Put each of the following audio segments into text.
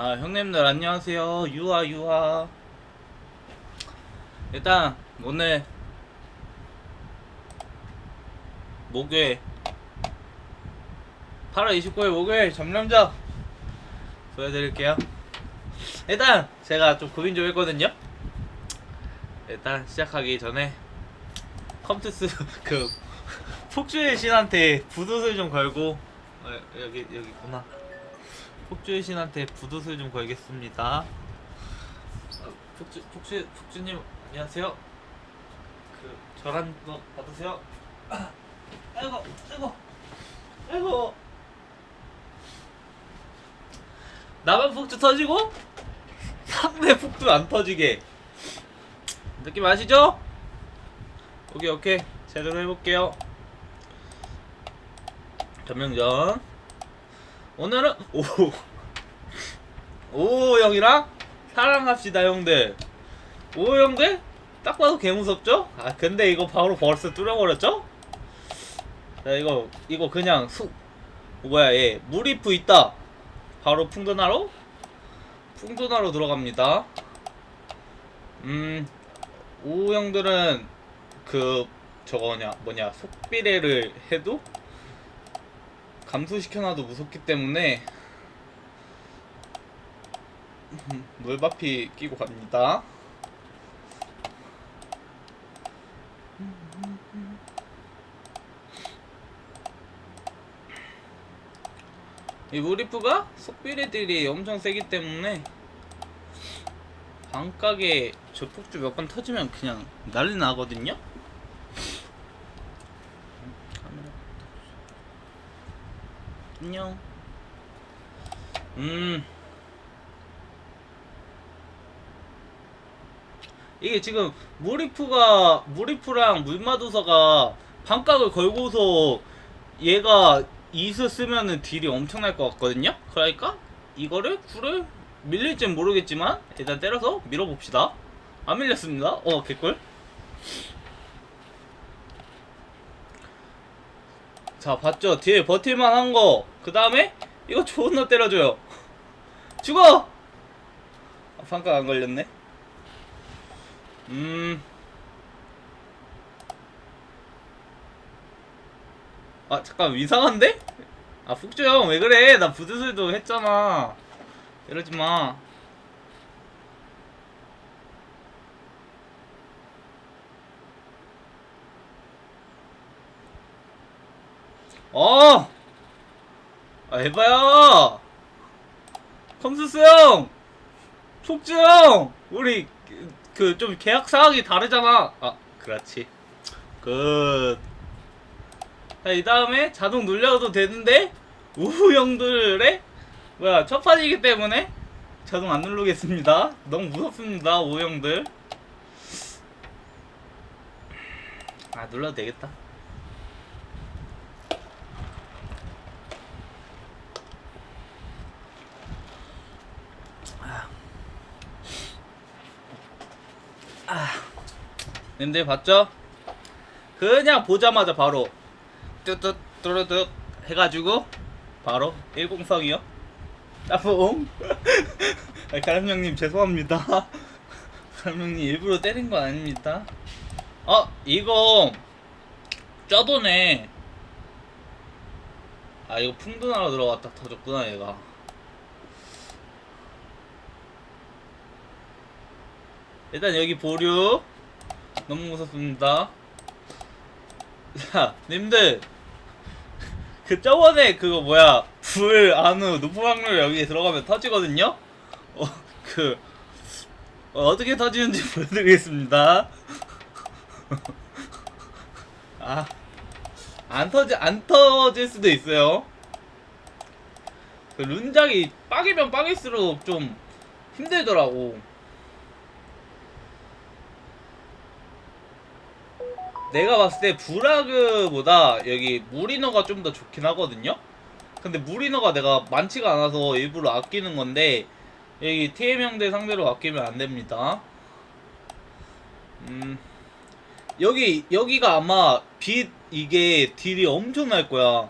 아 형님들 안녕하세요. 유아 유아. 일단 오늘 목요일. 8월 29일 목요일 점령자 보여드릴게요. 일단 제가 좀 고민 좀 했거든요. 일단 시작하기 전에 컴투스 그 폭주의 신한테 부도술 좀 걸고 어, 여기 여기 있구나 폭주의 신한테 부도술 좀 걸겠습니다. 아, 폭주 폭주 폭주님 안녕하세요. 그 저란 거 받으세요. 아, 아이고 아이고 아이고 나만 폭주 터지고 상대 폭주 안 터지게 느낌 아시죠? 오케이 오케이 제대로 해볼게요. 점령전 오늘은 오. 오 형이랑 사랑합시다 형들. 오 형들 딱 봐도 개 무섭죠? 아 근데 이거 바로 벌써 뚫어버렸죠? 자 이거 이거 그냥 수 뭐야 얘 무리프 있다. 바로 풍도나로 풍도나로 들어갑니다. 음. 오 형들은 그 저거냐 뭐냐 속비례를 해도 감소시켜놔도 무섭기 때문에 물바피 끼고 갑니다. 이 무리프가 속비리들이 엄청 세기 때문에 방각에 저 폭주 몇 번 터지면 그냥 난리 나거든요. 카메라 안녕. 음. 이게 지금 무리프가 무리프랑 물마도사가 반각을 걸고서 얘가 이스 쓰면은 딜이 엄청날 것 같거든요. 그러니까 이거를 쿨을 밀릴진 모르겠지만 일단 때려서 밀어봅시다. 안 밀렸습니다. 어 개꿀. 자 봤죠? 뒤에 버틸만 한거. 그 다음에 이거 존나 때려줘요. 죽어! 아, 반각 안 걸렸네. 음. 아 잠깐 이상한데? 아 북주 형왜 그래? 나 부두술도 했잖아. 이러지 마 어! 아, 해봐요! 컴수스 형! 속주 형! 우리, 그, 좀 계약 사항이 다르잖아. 아, 그렇지. 굿. 자, 이 다음에 자동 눌려도 되는데, 우후 형들의, 뭐야, 첫 판이기 때문에 자동 안 누르겠습니다. 너무 무섭습니다, 우후 형들. 아, 눌러도 되겠다. 님들 봤죠? 그냥 보자마자 바로 뚜뚜 뚜루뚜 해가지고 바로 103이요. 따봉. 아, 가람 형님 죄송합니다. 가람 형님 일부러 때린 건 아닙니다. 어 이거 저번에 아 이거 풍둔하러 들어갔다 터졌구나 얘가 일단 여기 보류 너무 무섭습니다. 자, 님들 그 저번에 그거 뭐야 불 안우 높은 확률 여기 들어가면 터지거든요. 어, 그 어, 떻게 터지는지 보여드리겠습니다. 아, 안 터지 안 터질 수도 있어요. 그 룬작이 빡이면 빡일수록 좀 힘들더라고. 내가 봤을 때 브라그보다 여기 무리너가 좀 더 좋긴 하거든요. 근데 무리너가 내가 많지가 않아서 일부러 아끼는 건데 여기 TM 형대 상대로 아끼면 안 됩니다. 음 여기 여기가 아마 빛 이게 딜이 엄청 날 거야.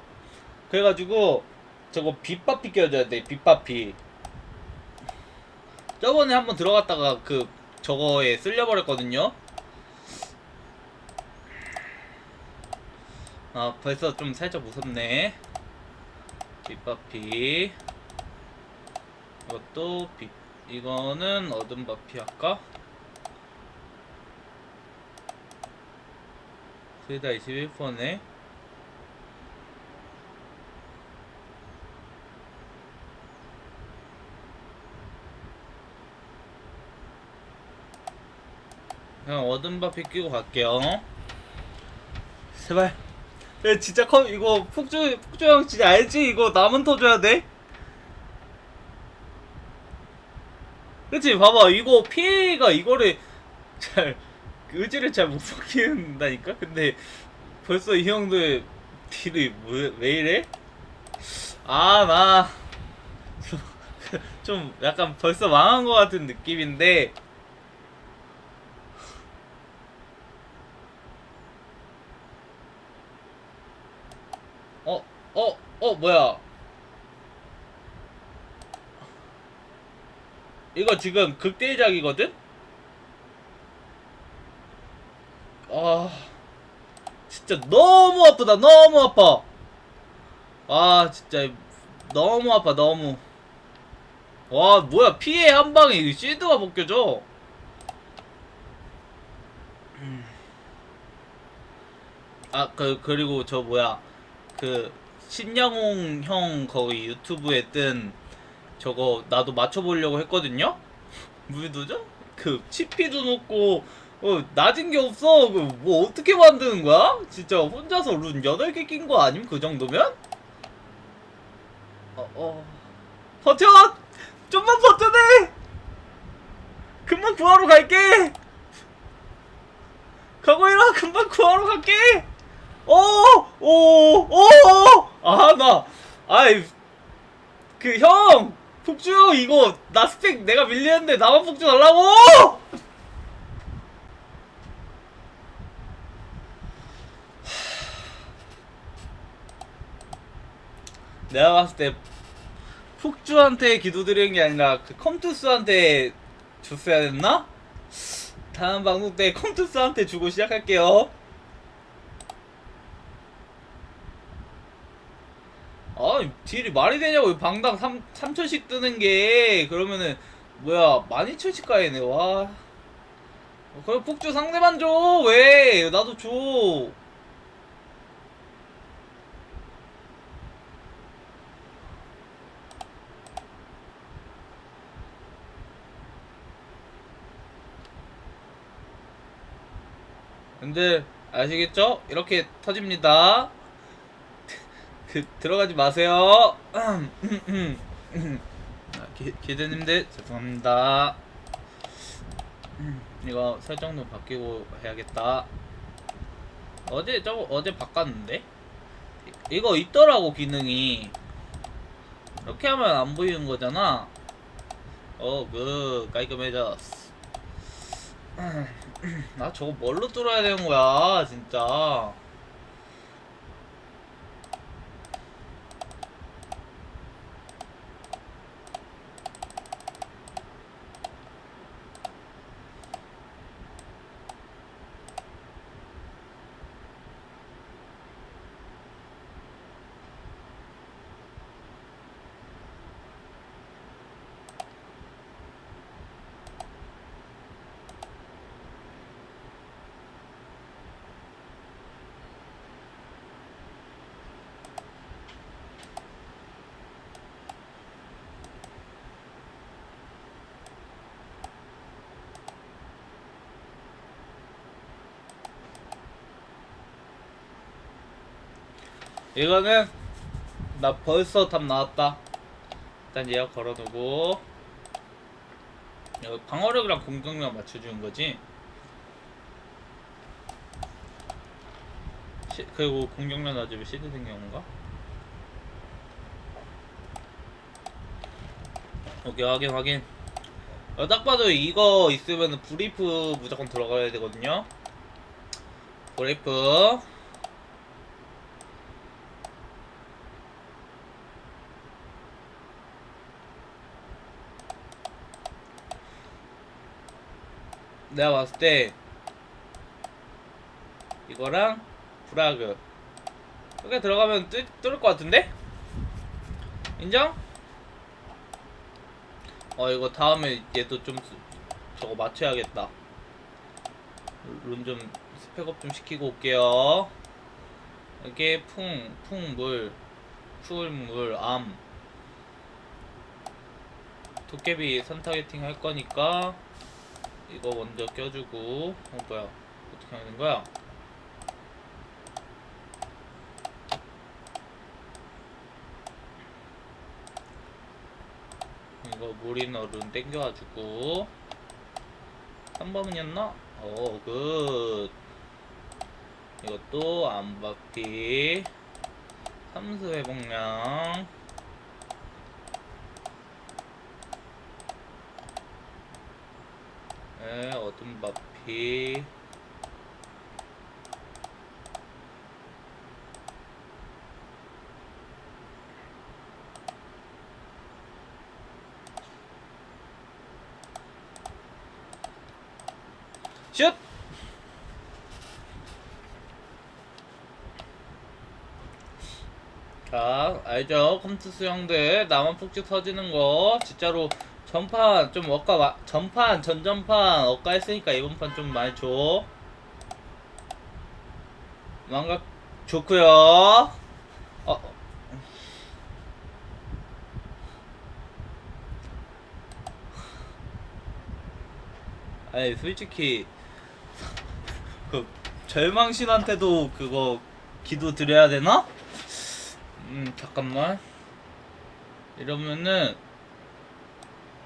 그래가지고 저거 빛바피 껴줘야 돼. 빛바피. 저번에 한번 들어갔다가 그 저거에 쓸려버렸거든요. 아 벌써 좀 살짝 무섭네. 빗바피 이것도 빛 이거는 어둠 바피 할까? 그다 21%네. 그냥 어둠 바피 끼고 갈게요. 제발. 야, 진짜 컴 이거 폭주 폭주 형 진짜 알지? 이거 남은 터줘야 돼. 그치 봐봐 이거 피해가 이거를 잘 의지를 잘못 벗긴다니까 근데 벌써 이 형들 딜이 왜, 왜 이래? 아 나 좀 약간 벌써 망한 것 같은 느낌인데 어, 어, 어, 뭐야? 이거 지금 극대작이거든? 아, 진짜 너무 아프다, 너무 아파. 아, 진짜 너무 아파, 너무. 와, 뭐야, 피해 한 방에 이 실드가 벗겨져. 음. 아, 그, 그리고 저 뭐야. 그, 신양홍 형 거기 유튜브에 뜬 저거 나도 맞춰보려고 했거든요? 무도죠? 그, 치피도 높고, 어, 낮은 게 없어. 그, 뭐, 어떻게 만드는 거야? 진짜 혼자서 룬 8개 낀 거 아님? 그 정도면? 어, 어. 버텨! 좀만 버텨내! 금방 구하러 갈게! 있라 금방 구하러 갈게! 오! 오! 오! 아, 나, 아이, 그, 형! 폭주 형, 이거, 나 스펙 내가 밀리는데 나만 폭주 달라고! 내가 봤을 때 폭주한테 기도드리는 게 아니라 그 컴투스한테 줬어야 됐나? 다음 방송 때 컴투스한테 주고 시작할게요. 아, 딜이 말이 되냐고. 방당 3, 3천씩 뜨는 게, 그러면은, 뭐야, 12,000씩 가야네, 와. 어, 그럼 폭주 상대만 줘! 왜? 나도 줘! 근데 아시겠죠? 이렇게 터집니다. 그 들어가지 마세요. 아, 기, 기대님들 죄송합니다. 이거 설정 도 바뀌고 해야겠다. 어제 저거 어제 바꿨는데 이거 있더라고 기능이 이렇게 하면 안 보이는 거잖아. 어 그 깔끔해졌어. 나 저거 뭘로 뚫어야 되는 거야, 진짜. 이거는 나 벌써 답 나왔다. 일단 예약 걸어두고 방어력이랑 공격력 맞춰주는 거지. 시, 그리고 공격력 낮으면 시드 생겨온가? 오케이 확인 확인. 어, 딱 봐도 이거 있으면 브리프 무조건 들어가야 되거든요. 브리프. 내가 봤을 때 이거랑 브라그 이렇게 들어가면 뜰, 뜰것 같은데? 인정? 어 이거 다음에 얘도 좀 수- 저거 맞춰야겠다 룬 좀 스펙업 좀 시키고 올게요 이게 풍, 풍물, 풀물, 암 도깨비 선타겟팅 할 거니까 이거 먼저 껴주고 어 뭐야 어떻게 하는 거야? 이거 무리너룬 땡겨가지고 3번이었나? 오, 굿. 이것도 안바퀴. 삼수 회복량. 에, 어둠 바피. 슛! 자, 알죠? 컴투스 형들 나만 폭죽 터지는 거 진짜로 전판 좀 억까 와- 전판 전전판 억까 했으니까 이번 판 좀 많이 줘. 망각 좋고요. 어. 어. 아니 솔직히 그 절망신한테도 그거 기도 드려야 되나? 음 잠깐만 이러면은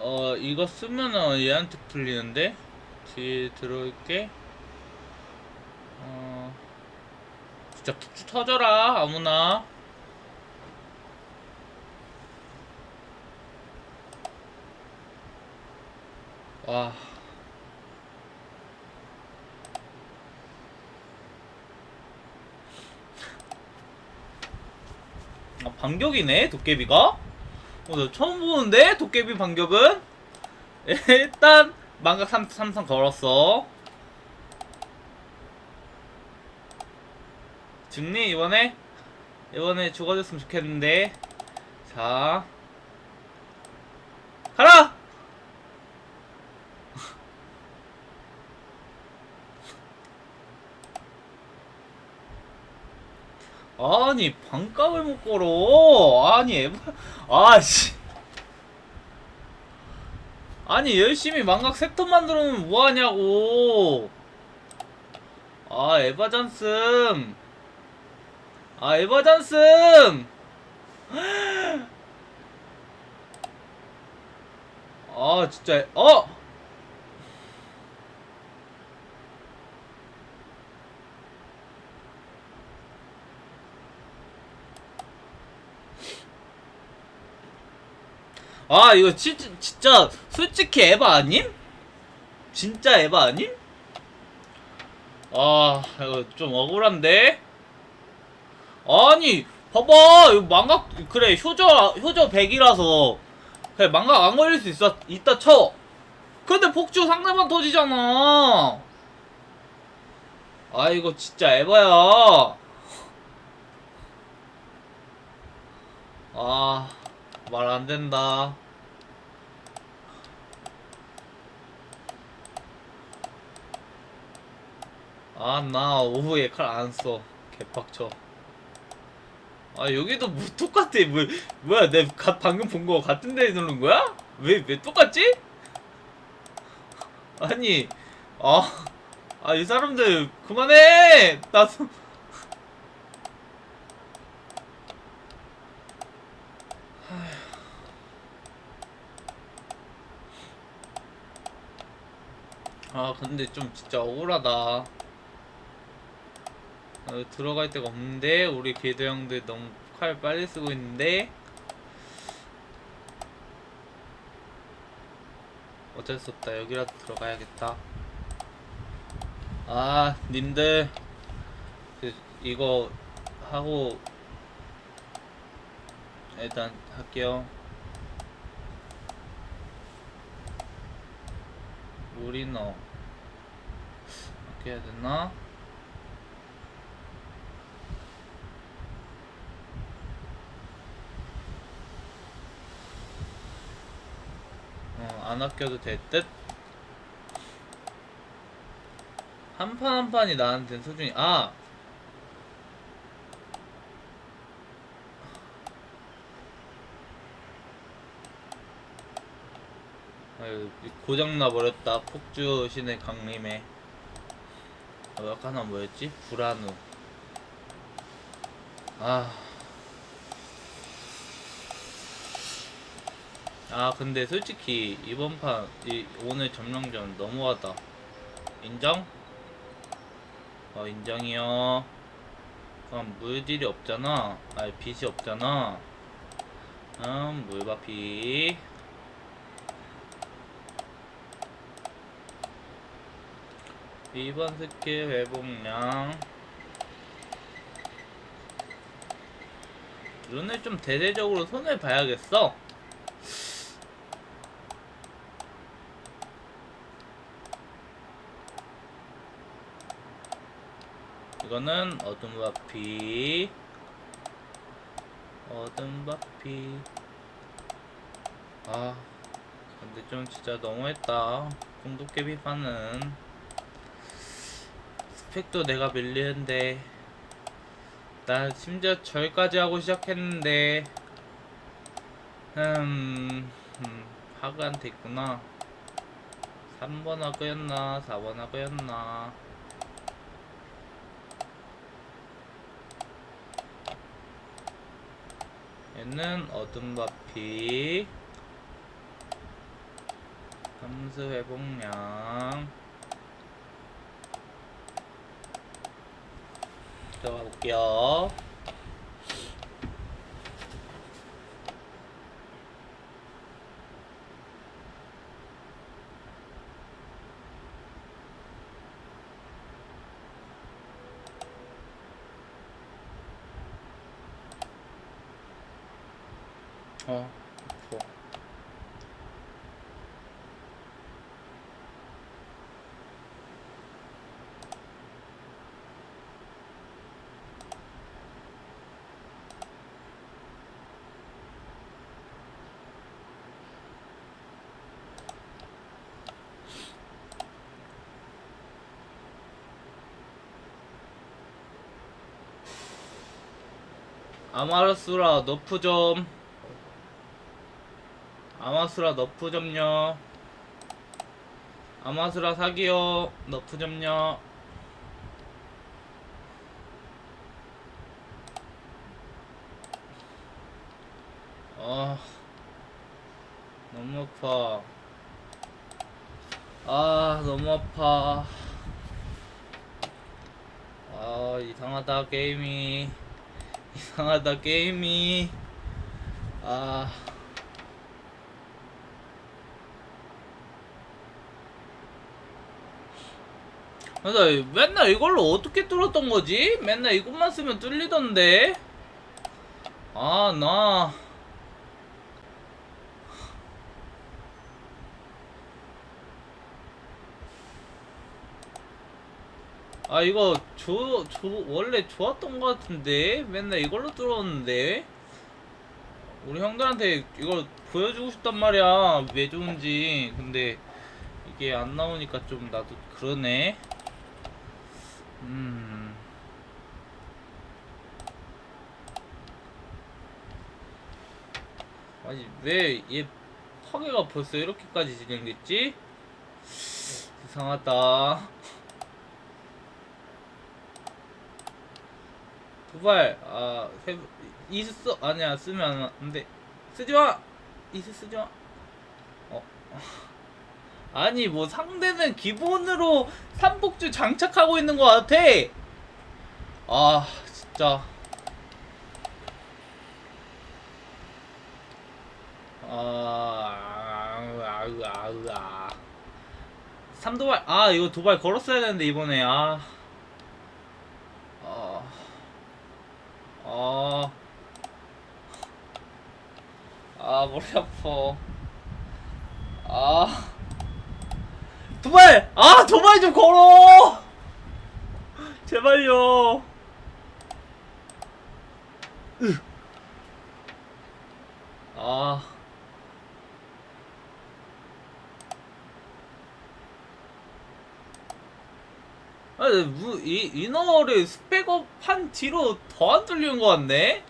어 이거 쓰면은 얘한테 풀리는데? 뒤에 들어올게. 어 진짜 툭툭 터져라 아무나. 와. 아, 반격이네 도깨비가 어, 나 처음 보는데 도깨비 반격은? 일단 망각 3, 삼성 걸었어. 죽니 이번에? 이번에 죽어줬으면 좋겠는데. 자. 가라 아니 반값을 못 걸어. 아니 에바 아씨. 아니 열심히 망각 섹터 만들어 놓으면 뭐하냐고. 아 에바 잔슴. 아 에바 잔슴. 아 진짜 어 아 이거 진짜 진짜 솔직히 에바 아님? 진짜 에바 아님? 아 이거 좀 억울한데? 아니 봐봐 이거 망각 그래 효저 효저 100이라서 그래 망각 안 걸릴 수 있어 있다 쳐 근데 폭주 상대방 터지잖아 아 이거 진짜 에바야 아 말 안 된다. 아, 나 오후에 칼 안 써. 개빡쳐. 아, 여기도 뭐 똑같아. 뭐, 뭐야, 내 가, 방금 본 거 같은 데 누른 거야? 왜, 왜 똑같지? 아니, 아, 아, 이 사람들, 그만해! 나도. 아 근데 좀 진짜 억울하다 어, 들어갈 데가 없는데 우리 궤도 형들 너무 칼 빨리 쓰고 있는데 어쩔 수 없다. 여기라도 들어가야겠다. 아 님들. 그, 이거 하고 일단 할게요. 무리너 어떻게 해야 되나? 어, 안 아껴도 될 듯? 한 판 한 판이 나한테는 소중히, 아! 아유, 고장나 버렸다. 폭주 신의 강림에. 어, 약간 하나 뭐였지? 불안우. 아. 아, 근데 솔직히 이번 판, 이, 오늘 점령전 너무하다. 인정? 어, 인정이요. 그럼 물딜이 없잖아. 아니, 빛이 없잖아. 음, 물바피. 이번 스킬 회복량 룬을 좀 대대적으로 손을 봐야겠어 이거는 어둠 바피. 어둠 바피. 아 근데 좀 진짜 너무했다. 공도깨비 파는 스펙도 내가 밀리는데. 나 심지어 절까지 하고 시작했는데. 음, 음 하그한테 있구나. 3번 하그였나 4번 하그였나 얘는 어둠 바피 감수 회복량 들어가 볼게요. 어, 좋아. 아마르스라 너프 좀 아마스라 너프 좀요 아마스라 사기요. 너프 좀요 아 너무 아파. 아 너무 아파. 아 이상하다 게임이. 이상하다 게임이. 아 그래서 맨날 이걸로 어떻게 뚫었던 거지? 맨날 이것만 쓰면 뚫리던데. 아 나. 아 이거 조, 조 원래 좋았던 것 같은데? 맨날 이걸로 뚫었는데? 우리 형들한테 이걸 보여주고 싶단 말이야. 왜 좋은지. 근데 이게 안 나오니까 좀 나도 그러네 음. 아니 왜 얘 파괴가 벌써 이렇게까지 진행됐지? 이상하다. 두발 아 세, 이스 써 아니야 쓰면 안돼. 쓰지마! 이스 쓰지마! 어 아니 뭐 상대는 기본으로 삼복주 장착하고 있는 것 같아 아 진짜 아 아으 아 삼도발 아 이거 도발 걸었어야 되는데 이번에 아 아. 아. 아, 머리 아파. 아. 도발! 아, 도발 좀 걸어! 제발요. 으. 아. 아니, 무, 이, 이너를 스펙업 한 뒤로 더 안 뚫리는 것 같네?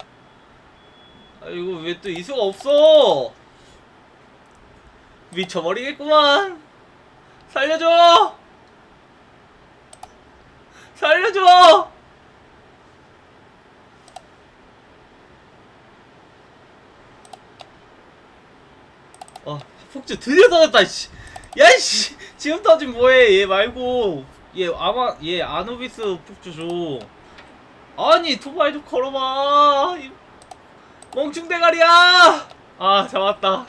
아, 이거 왜 또 이수가 없어? 미쳐버리겠구만! 살려줘! 살려줘! 어, 폭주 드디어 터졌다, 씨! 야, 씨! 지금 터진 뭐해, 얘 말고. 얘, 아마, 얘, 아누비스 폭주 줘. 아니, 토바이 좀 걸어봐! 이 멍충 대가리야! 아, 잡았다.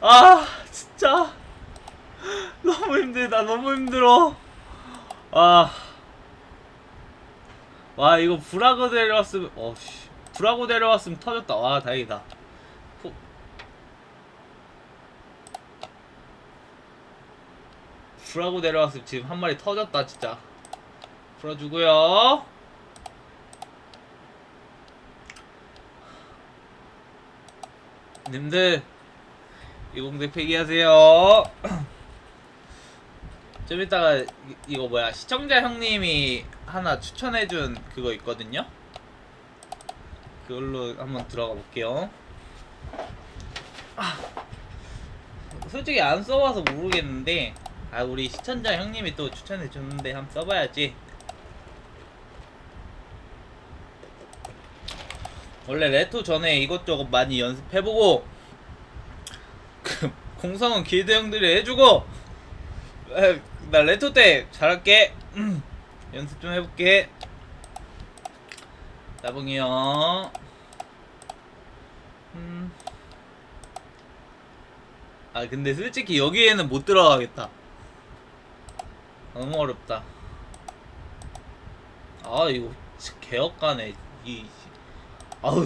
아, 진짜. 너무 힘들다, 너무 힘들어. 아. 와, 이거 브라고 데려왔으면, 어씨. 브라고 데려왔으면 터졌다. 와, 다행이다. 후. 브라고 데려왔으면 지금 한 마리 터졌다, 진짜. 풀어주고요. 님들, 이공대 폐기하세요. 좀 이따가 이- 이거 뭐야 시청자 형님이 하나 추천해준 그거 있거든요. 그걸로 한번 들어가 볼게요. 아, 솔직히 안 써봐서 모르겠는데 아 우리 시청자 형님이 또 추천해줬는데 한번 써봐야지. 원래 레토 전에 이것저것 많이 연습해보고 그 공성은 길드 형들이 해주고 에, 나 레토 때 잘할게. 음, 연습 좀 해볼게. 나봉이요. 음. 아 근데 솔직히 여기에는 못 들어가겠다. 너무 어렵다. 아 이거 진짜 개혁가네 이 아우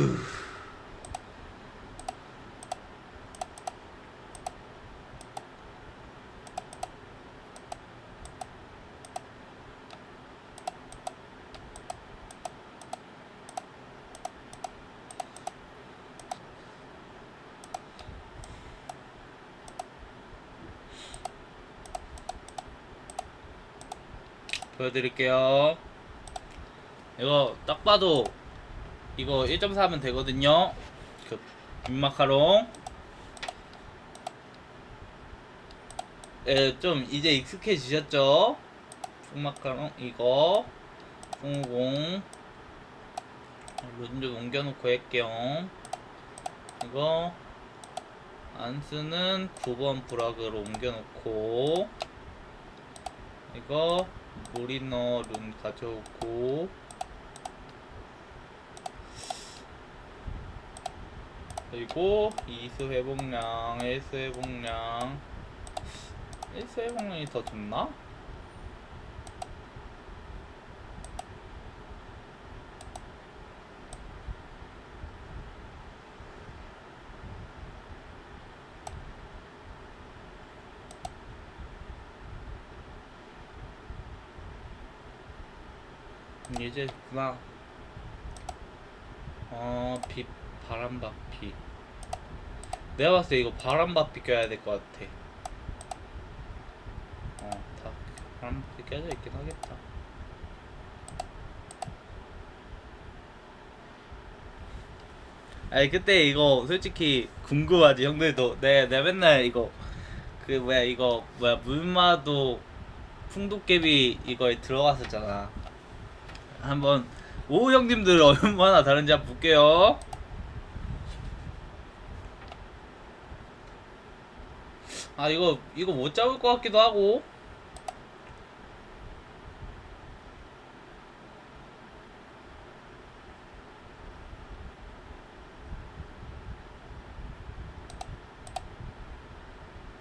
보여드릴게요. 이거 딱 봐도 이거 1.4면 되거든요. 그 빈마카롱. 예, 좀 이제 익숙해지셨죠? 풍마카롱 이거 050룬좀 옮겨놓고 할게요. 이거 안쓰는 9번 브락으로 옮겨놓고 이거 모리너 룬 가져오고 그리고 이수 회복량, 일수 회복량 일수 회복량이 더 좋나? 음, 이제 구나 어, 비, 바람바피. 내가 봤을 때 이거 바람바피 껴야 될 것 같아. 어, 다 바람바피 껴져 있긴 하겠다. 아니 그때 이거 솔직히 궁금하지 형들도 내, 내 맨날 이거 그 뭐야 이거 뭐야 물마도 풍도깨비 이거에 들어갔었잖아 한번 오후 형님들 얼마나 다른지 한번 볼게요. 아 이거 이거 못 잡을 것 같기도 하고.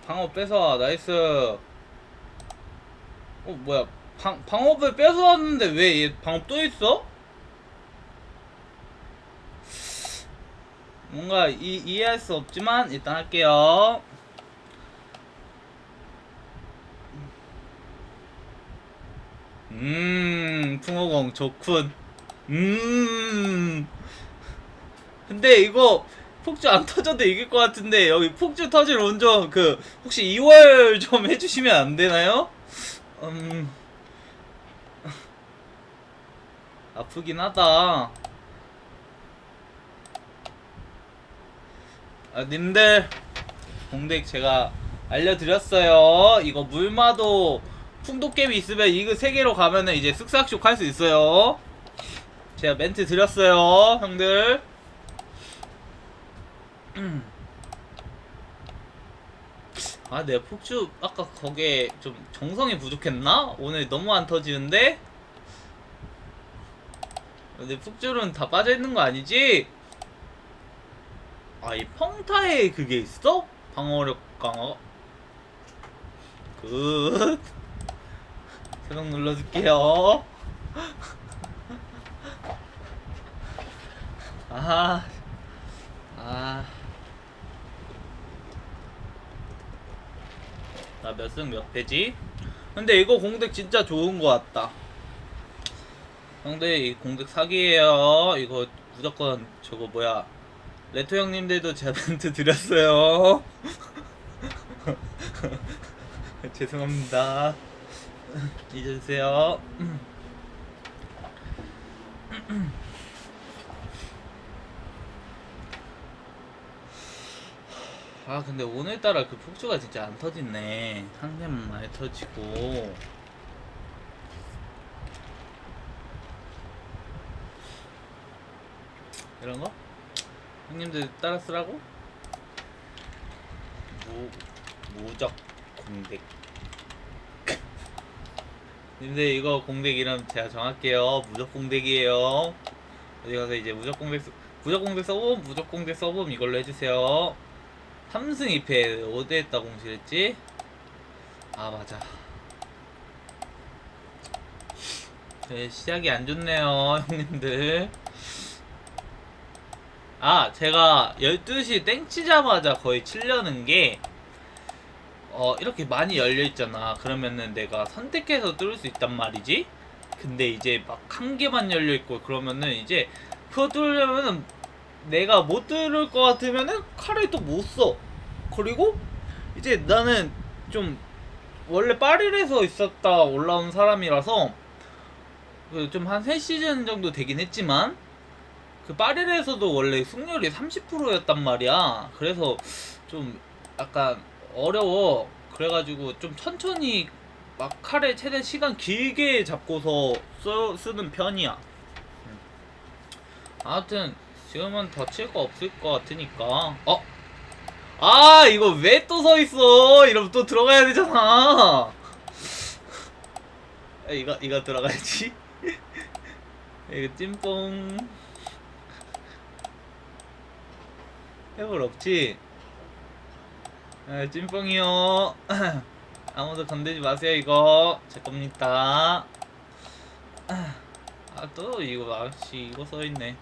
방어 뺏어 나이스. 어 뭐야 방 방업을 뺏어왔는데 왜 얘 방업 또 있어? 뭔가 이, 이해할 수 없지만 일단 할게요. 음 풍어공 좋군. 음. 근데 이거 폭주 안 터져도 이길 것 같은데 여기 폭주 터질 운전 그 혹시 2월 좀 해주시면 안 되나요? 음. 아프긴 하다. 아, 님들 공덱 제가 알려드렸어요. 이거 물마도 풍도깨비 있으면 이거 세 개로 가면은 이제 쓱싹슉 할수 있어요. 제가 멘트 드렸어요, 형들. 음. 아, 내 폭주 아까 거기에 좀 정성이 부족했나? 오늘 너무 안 터지는데? 내 폭주는 다 빠져 있는 거 아니지? 아, 이 펑타에 그게 있어? 방어력 강화. 굿. 새벽 눌러줄게요. 아, 아. 나몇승몇 패지? 근데 이거 공덱 진짜 좋은 거 같다. 형들 이 공덱 사기예요. 이거 무조건 저거 뭐야? 레토 형님들도 제 멘트 드렸어요. 죄송합니다. 잊어주세요. 아 근데 오늘따라 그 폭주가 진짜 안 터지네 한 대만 많이 터지고 이런 거? 형님들 따라 쓰라고? 무, 무적 공백 님들 이거 공백 이름 제가 정할게요 무적 공백이에요 어디 가서 이제 무적 공백 써- 무적 공백 써봄 무적 공백 써봄 이걸로 해주세요 3승 2패 어디 했다 공실했지? 아 맞아 네, 시작이 안 좋네요 형님들 아 제가 12시 땡치자마자 거의 치려는 게 어, 이렇게 많이 열려있잖아 그러면은 내가 선택해서 뚫을 수 있단 말이지 근데 이제 막 한 개만 열려있고 그러면은 이제 그거 뚫으려면은 내가 못 뚫을 것 같으면은 칼을 또 못 써. 그리고 이제 나는 좀 원래 파리에서 있었다 올라온 사람이라서 그좀한 3시즌 정도 되긴 했지만 그 파리에서도 원래 승률이 30%였단 말이야. 그래서 좀 약간 어려워. 그래가지고 좀 천천히 막 칼에 최대 시간 길게 잡고서 써, 쓰는 편이야. 음. 아무튼 지금은 더칠거 없을 것 같으니까 어? 아 이거 왜 또 서 있어 이러면 또 들어가야 되잖아 아, 이거 이거 들어가야지 이거 찐뽕 해볼 없지? 아, 찐뽕이요. 아무도 건들지 마세요 이거. 제 겁니다. 아 또 이거 아씨 이거 써있네.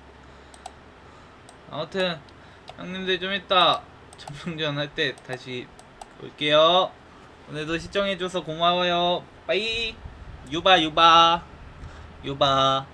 아무튼 형님들 좀 이따 점령전 할 때 다시 볼게요. 오늘도 시청해줘서 고마워요. 빠이. 유바 유바. 유바